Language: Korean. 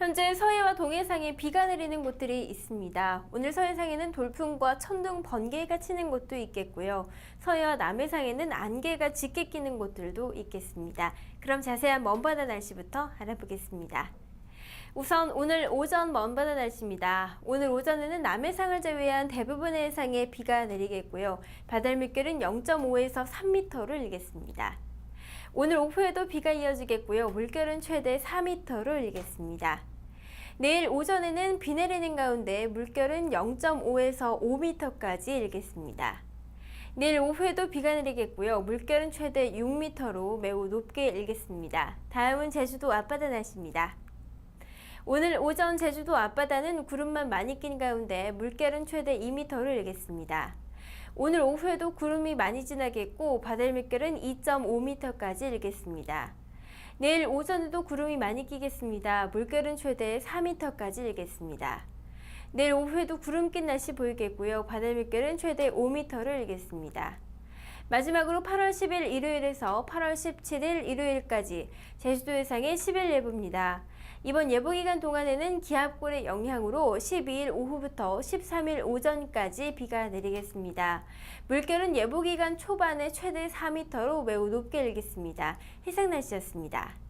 현재 서해와 동해상에 비가 내리는 곳들이 있습니다. 오늘 서해상에는 돌풍과 천둥, 번개가 치는 곳도 있겠고요. 서해와 남해상에는 안개가 짙게 끼는 곳들도 있겠습니다. 그럼 자세한 먼바다 날씨부터 알아보겠습니다. 우선 오늘 오전 먼바다 날씨입니다. 오늘 오전에는 남해상을 제외한 대부분의 해상에 비가 내리겠고요. 바다 물결은 0.5에서 3m를 일겠습니다. 오늘 오후에도 비가 이어지겠고요. 물결은 최대 4m를 일겠습니다. 내일 오전에는 비 내리는 가운데 물결은 0.5에서 5m까지 일겠습니다. 내일 오후에도 비가 내리겠고요. 물결은 최대 6m로 매우 높게 일겠습니다. 다음은 제주도 앞바다 날씨입니다. 오늘 오전 제주도 앞바다는 구름만 많이 낀 가운데 물결은 최대 2m를 일겠습니다. 오늘 오후에도 구름이 많이 지나겠고 바다 물결은 2.5m까지 일겠습니다. 내일 오전에도 구름이 많이 끼겠습니다. 물결은 최대 4m까지 일겠습니다. 내일 오후에도 구름 낀 날씨 보이겠고요. 바다 물결은 최대 5m를 일겠습니다. 마지막으로 8월 10일 일요일에서 8월 17일 일요일까지 제주도 해상의 10일 예보입니다. 이번 예보 기간 동안에는 기압골의 영향으로 12일 오후부터 13일 오전까지 비가 내리겠습니다. 물결은 예보 기간 초반에 최대 4m로 매우 높게 일겠습니다. 해상 날씨였습니다.